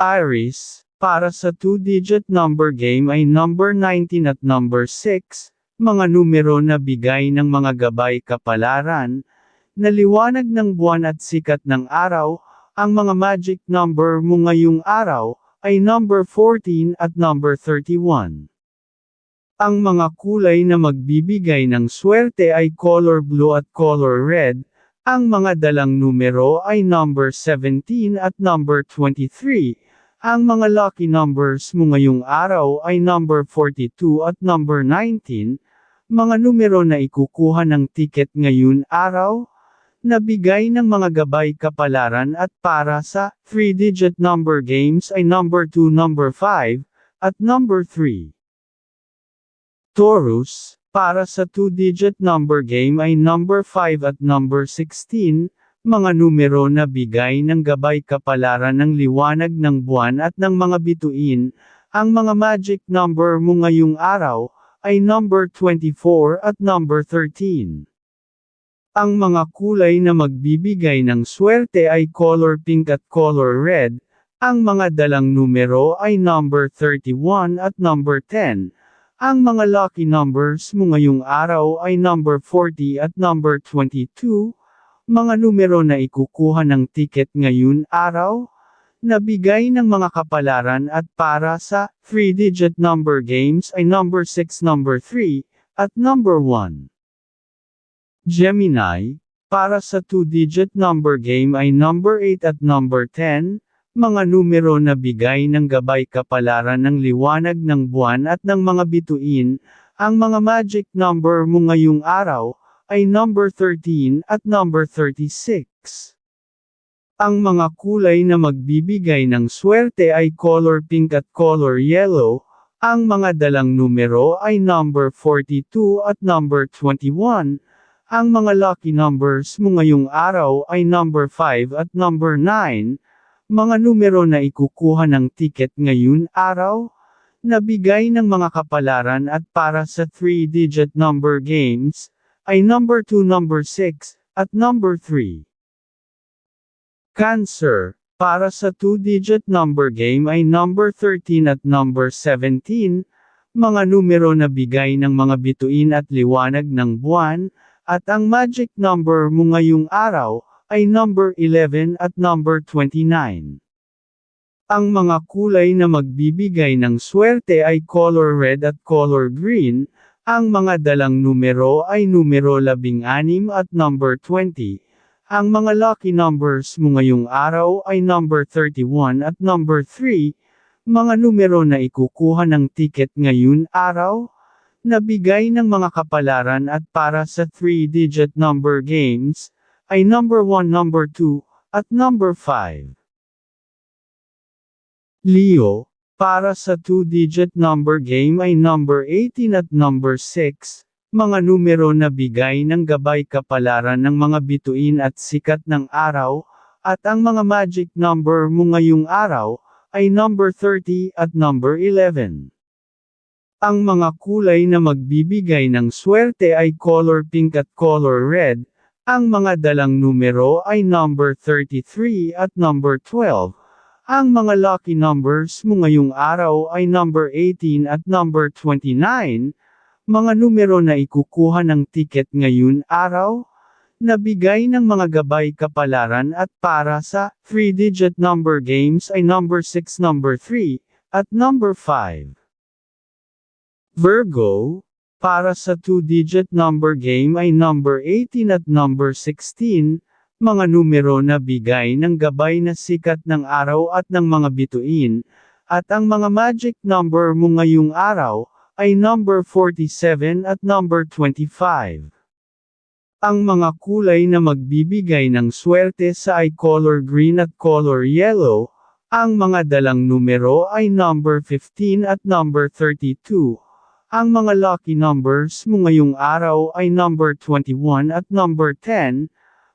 Iris, para sa 2-digit number game ay number 19 at number 6, mga numero na bigay ng mga gabay kapalaran, na liwanag ng buwan at sikat ng araw, ang mga magic number mo ngayong araw, ay number 14 at number 31. Ang mga kulay na magbibigay ng swerte ay color blue at color red, ang mga dalang numero ay number 17 at number 23. Ang mga lucky numbers mo ngayong araw ay number 42 at number 19, mga numero na ikukuha ng ticket ngayon araw, nabigay ng mga gabay kapalaran at para sa 3-digit number games ay number 2, number 5, at number 3. Taurus, para sa 2-digit number game ay number 5 at number 16, mga numero na bigay ng gabay kapalaran ng liwanag ng buwan at ng mga bituin, ang mga magic number mo ngayong araw, ay number 24 at number 13. Ang mga kulay na magbibigay ng swerte ay color pink at color red, ang mga dalang numero ay number 31 at number 10. Ang mga lucky numbers mo ngayong araw ay number 40 at number 22, mga numero na ikukuha ng ticket ngayon araw, nabigay ng mga kapalaran at para sa 3-digit number games ay number 6, number 3, at number 1. Gemini, para sa 2-digit number game ay number 8 at number 10, mga numero na bigay ng gabay kapalaran ng liwanag ng buwan at ng mga bituin, ang mga magic number mo ngayong araw, ay number 13 at number 36. Ang mga kulay na magbibigay ng swerte ay color pink at color yellow, ang mga dalang numero ay number 42 at number 21, ang mga lucky numbers mo ngayong araw ay number 5 at number 9, mga numero na ikukuha ng ticket ngayon araw, nabigay ng mga kapalaran at para sa 3-digit number games, ay number 2, number 6, at number 3. Cancer, para sa 2-digit number game ay number 13 at number 17, mga numero na bigay ng mga bituin at liwanag ng buwan, at ang magic number mo ngayong araw, ay number 11 at number 29. Ang mga kulay na magbibigay ng swerte ay color red at color green, ang mga dalang numero ay numero 16 at number 20. Ang mga lucky numbers mo ngayong araw ay number 31 at number 3, mga numero na ikukuha ng ticket ngayon araw, nabigay ng mga kapalaran at para sa 3-digit number games, ay number 1, number 2, at number 5. Leo, para sa 2-digit number game ay number 18 at number 6, mga numero na bigay ng gabay kapalaran ng mga bituin at sikat ng araw, at ang mga magic number mo ngayong araw, ay number 30 at number 11. Ang mga kulay na magbibigay ng swerte ay color pink at color red, ang mga dalang numero ay number 33 at number 12. Ang mga lucky numbers mo ngayong araw ay number 18 at number 29, mga numero na ikukuha ng ticket ngayon araw, nabigay ng mga gabay kapalaran at para sa 3-digit number games ay number 6, number 3, at number 5. Virgo, para sa 2-digit number game ay number 18 at number 16, mga numero na bigay ng gabay na sikat ng araw at ng mga bituin, at ang mga magic number mo ngayong araw, ay number 47 at number 25. Ang mga kulay na magbibigay ng swerte sa ay color green at color yellow, ang mga dalang numero ay number 15 at number 32. Ang mga lucky numbers mo ngayong araw ay number 21 at number 10,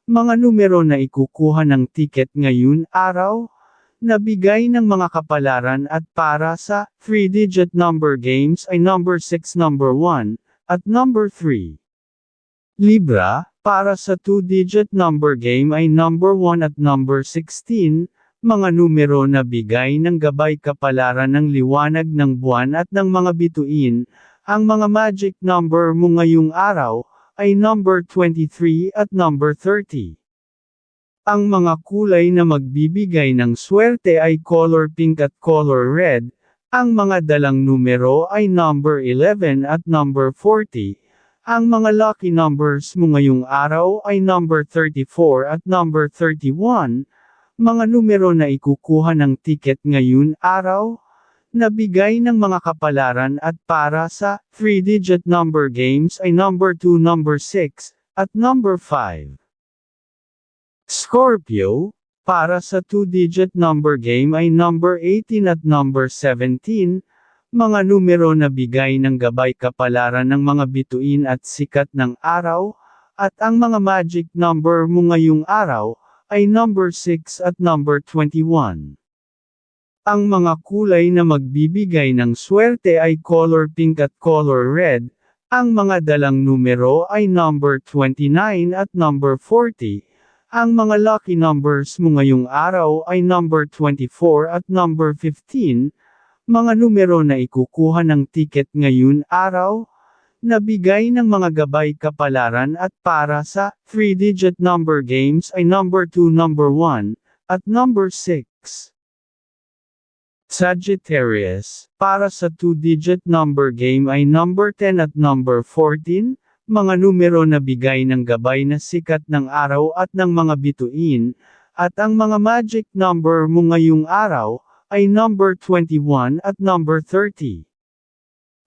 mga numero na ikukuha ng ticket ngayon araw, nabigay ng mga kapalaran at para sa 3-digit number games ay number 6, number 1, at number 3. Libra, para sa 2-digit number game ay number 1 at number 16, mga numero na bigay ng gabay kapalaran ng liwanag ng buwan at ng mga bituin, ang mga magic number mo ngayong araw, ay number 23 at number 30. Ang mga kulay na magbibigay ng swerte ay color pink at color red, ang mga dalang numero ay number 11 at number 40. Ang mga lucky numbers mo ngayong araw ay number 34 at number 31, mga numero na ikukuha ng ticket ngayon araw, nabigay ng mga kapalaran at para sa 3-digit number games ay number 2, number 6, at number 5. Scorpio, para sa 2-digit number game ay number 18 at number 17, mga numero na bigay ng gabay kapalaran ng mga bituin at sikat ng araw, at ang mga magic number mo ngayong araw, ay number 6 at number 21. Ang mga kulay na magbibigay ng swerte ay color pink at color red, ang mga dalang numero ay number 29 at number 40. Ang mga lucky numbers mo ngayong araw ay number 24 at number 15, mga numero na ikukuha ng ticket ngayon araw, Nabigay ng mga gabay kapalaran at para sa 3-digit number games ay number 2, number 1, at number 6. Sagittarius, para sa 2-digit number game ay number 10 at number 14, mga numero na bigay ng gabay na sikat ng araw at ng mga bituin, at ang mga magic number mo ngayong araw, ay number 21 at number 30.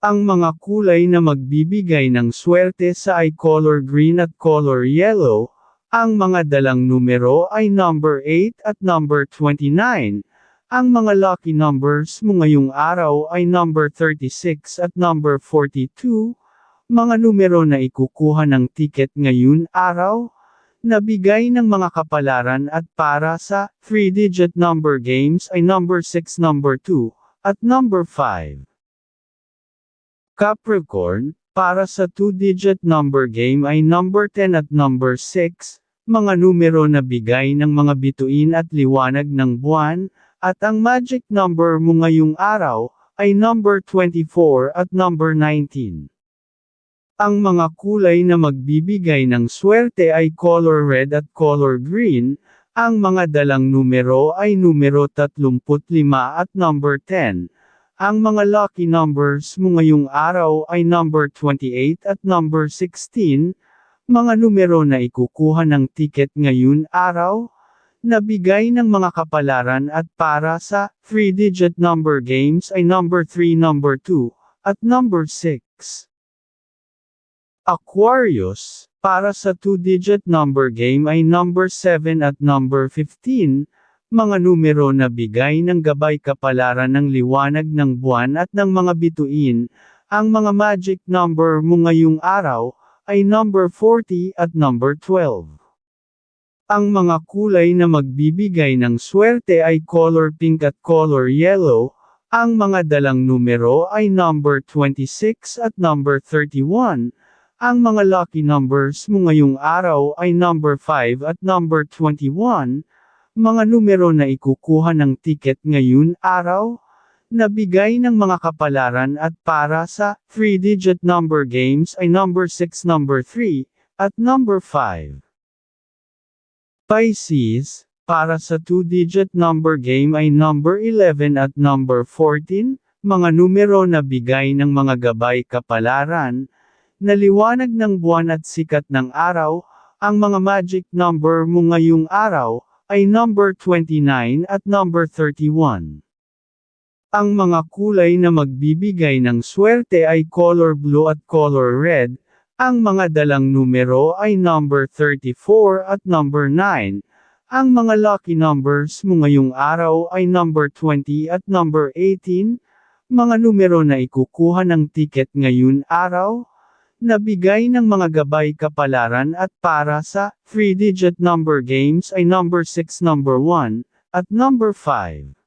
Ang mga kulay na magbibigay ng swerte sa ay color green at color yellow, ang mga dalang numero ay number 8 at number 29. Ang mga lucky numbers mo ngayong araw ay number 36 at number 42, mga numero na ikukuha ng ticket ngayon araw, nabigay ng mga kapalaran at para sa 3-digit number games ay number 6, number 2, at number 5. Capricorn, para sa 2-digit number game ay number 10 at number 6, mga numero na bigay ng mga bituin at liwanag ng buwan, at ang magic number mo ngayong araw, ay number 24 at number 19. Ang mga kulay na magbibigay ng swerte ay color red at color green, ang mga dalang numero ay numero 35 at number 10, ang mga lucky numbers mo ngayong araw ay number 28 at number 16, mga numero na ikukuha ng ticket ngayon araw, nabigay ng mga kapalaran at para sa 3-digit number games ay number 3, number 2, at number 6. Aquarius, para sa 2-digit number game ay number 7 at number 15, mga numero na bigay ng gabay kapalaran ng liwanag ng buwan at ng mga bituin, ang mga magic number mo ngayong araw, ay number 40 at number 12. Ang mga kulay na magbibigay ng swerte ay color pink at color yellow, ang mga dalang numero ay number 26 at number 31, ang mga lucky numbers mo ngayong araw ay number 5 at number 21, mga numero na ikukuha ng ticket ngayon araw, nabigay ng mga kapalaran at para sa 3-digit number games ay number 6, number 3, at number 5. Pisces, para sa 2-digit number game ay number 11 at number 14, mga numero na bigay ng mga gabay kapalaran, naliwanag ng buwan at sikat ng araw, ang mga magic number mo ngayong araw, ay number 29 at number 31. Ang mga kulay na magbibigay ng swerte ay color blue at color red, ang mga dalang numero ay number 34 at number 9. Ang mga lucky numbers mo ngayong araw ay number 20 at number 18, mga numero na ikukuha ng ticket ngayon araw, Nabigay ng mga gabay kapalaran at para sa 3-digit number games ay number 6, number 1, at number 5.